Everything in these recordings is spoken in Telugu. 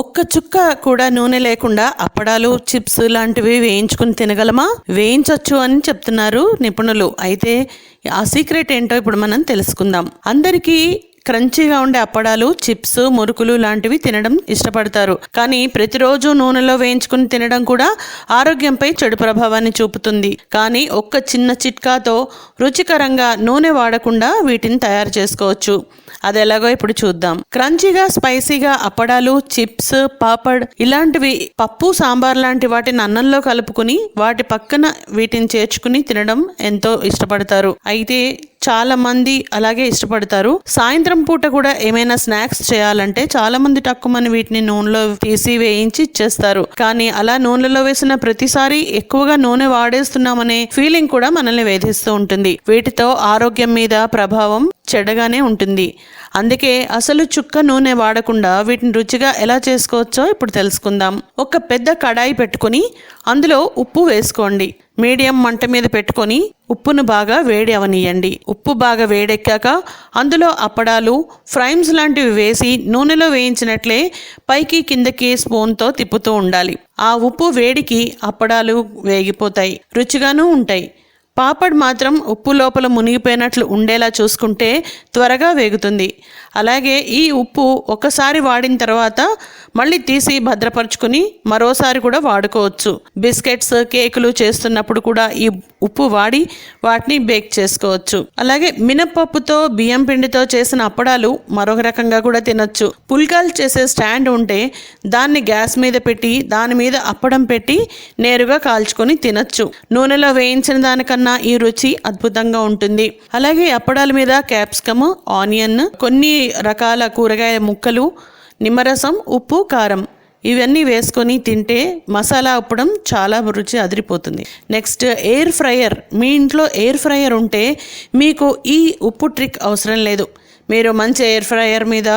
ఒక్క చుక్క కూడా నూనె లేకుండా అప్పడాలు చిప్స్ లాంటివి వేయించుకుని తినగలమా? వేయించవచ్చు అని చెప్తున్నారు నిపుణులు. అయితే ఆ సీక్రెట్ ఏంటో ఇప్పుడు మనం తెలుసుకుందాం. అందరికీ క్రంచీగా ఉండే అప్పడాలు చిప్స్ మురుకులు లాంటివి తినడం ఇష్టపడతారు. కానీ ప్రతిరోజు నూనెలో వేయించుకుని తినడం కూడా ఆరోగ్యంపై చెడు ప్రభావాన్ని చూపుతుంది. కానీ ఒక్క చిన్న చిట్కాతో రుచికరంగా నూనె వాడకుండా వీటిని తయారు చేసుకోవచ్చు. అది ఎలాగో ఇప్పుడు చూద్దాం. క్రంచీగా స్పైసీగా అప్పడాలు చిప్స్ పాపడ్ ఇలాంటివి పప్పు సాంబార్ లాంటి వాటిని అన్నంలో కలుపుకుని వాటి పక్కన వీటిని చేర్చుకుని తినడం ఎంతో ఇష్టపడతారు. అయితే చాలా మంది అలాగే ఇష్టపడతారు. సాయంత్రం పూట కూడా ఏమైనా స్నాక్స్ చేయాలంటే చాలా మంది టక్కుమని వీటిని నూనెలో తీసి వేయించి ఇచ్చేస్తారు. కానీ అలా నూనెలో వేసిన ప్రతిసారి ఎక్కువగా నూనె వాడేస్తున్నామనే ఫీలింగ్ కూడా మనల్ని వేధిస్తూ ఉంటుంది. వీటితో ఆరోగ్యం మీద ప్రభావం చెడగానే ఉంటుంది. అందుకే అసలు చుక్క నూనె వాడకుండా వీటిని రుచిగా ఎలా చేసుకోవచ్చో ఇప్పుడు తెలుసుకుందాం. ఒక పెద్ద కడాయి పెట్టుకొని అందులో ఉప్పు వేసుకోండి. మీడియం మంట మీద పెట్టుకొని ఉప్పును బాగా వేడి అవనియండి. ఉప్పు బాగా వేడెక్కాక అందులో అప్పడాలు ఫ్రైమ్స్ లాంటివి వేసి నూనెలో వేయించినట్లే పైకి కిందకి స్పూన్తో తిప్పుతూ ఉండాలి. ఆ ఉప్పు వేడికి అప్పడాలు వేగిపోతాయి. రుచిగాను ఉంటాయి. పాపడ్ మాత్రం ఉప్పు లోపల మునిగిపోయినట్లు ఉండేలా చూసుకుంటే త్వరగా వేగుతుంది. అలాగే ఈ ఉప్పు ఒకసారి వాడిన తర్వాత మళ్ళీ తీసి భద్రపరుచుకుని మరోసారి కూడా వాడుకోవచ్చు. బిస్కెట్స్ కేకులు చేస్తున్నప్పుడు కూడా ఈ ఉప్పు వాడి వాటిని బేక్ చేసుకోవచ్చు. అలాగే మినపప్పుతో బియ్యం పిండితో చేసిన అప్పడాలు మరొక రకంగా కూడా తినొచ్చు. పుల్కాలు చేసే స్టాండ్ ఉంటే దాన్ని గ్యాస్ మీద పెట్టి దాని మీద అప్పడం పెట్టి నేరుగా కాల్చుకొని తినొచ్చు. నూనెలో వేయించిన దానికన్నా ఈ రుచి అద్భుతంగా ఉంటుంది. అలాగే అప్పడాల మీద క్యాప్సికమ్ ఆనియన్ కొన్ని రకాల కూరగాయల ముక్కలు నిమ్మరసం ఉప్పు కారం ఇవన్నీ వేసుకొని తింటే మసాలా అప్పడం చాలా రుచి అదిరిపోతుంది. Next air fryer. మీ ఇంట్లో ఎయిర్ ఫ్రయర్ ఉంటే మీకు ఈ ఉప్పు ట్రిక్ అవసరం లేదు. మీరు మంచి ఎయిర్ ఫ్రయర్ మీద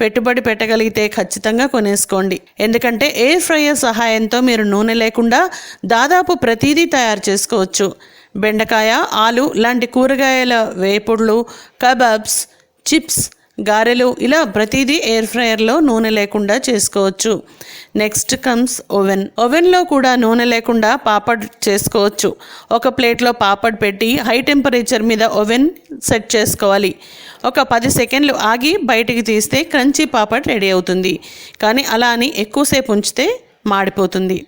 పెట్టుబడి పెట్టగలిగితే ఖచ్చితంగా కొనేసుకోండి. ఎందుకంటే ఎయిర్ ఫ్రయర్ సహాయంతో మీరు నూనె లేకుండా దాదాపు ప్రతిదీ తయారు చేసుకోవచ్చు. బెండకాయ ఆలు లాంటి కూరగాయల వేపుడులు కబాబ్స్ చిప్స్ గారెలు ఇలా ప్రతిదీ ఎయిర్ ఫ్రైయర్లో నూనె లేకుండా చేసుకోవచ్చు. Next comes oven. ఓవెన్లో కూడా నూనె లేకుండా పాపడ్ చేసుకోవచ్చు. ఒక ప్లేట్లో పాపడ్ పెట్టి హై టెంపరేచర్ మీద ఓవెన్ సెట్ చేసుకోవాలి. ఒక పది సెకండ్లు ఆగి బయటికి తీస్తే క్రంచీ పాపడ్ రెడీ అవుతుంది. కానీ అలా అని ఎక్కువసేపు ఉంచితే మాడిపోతుంది.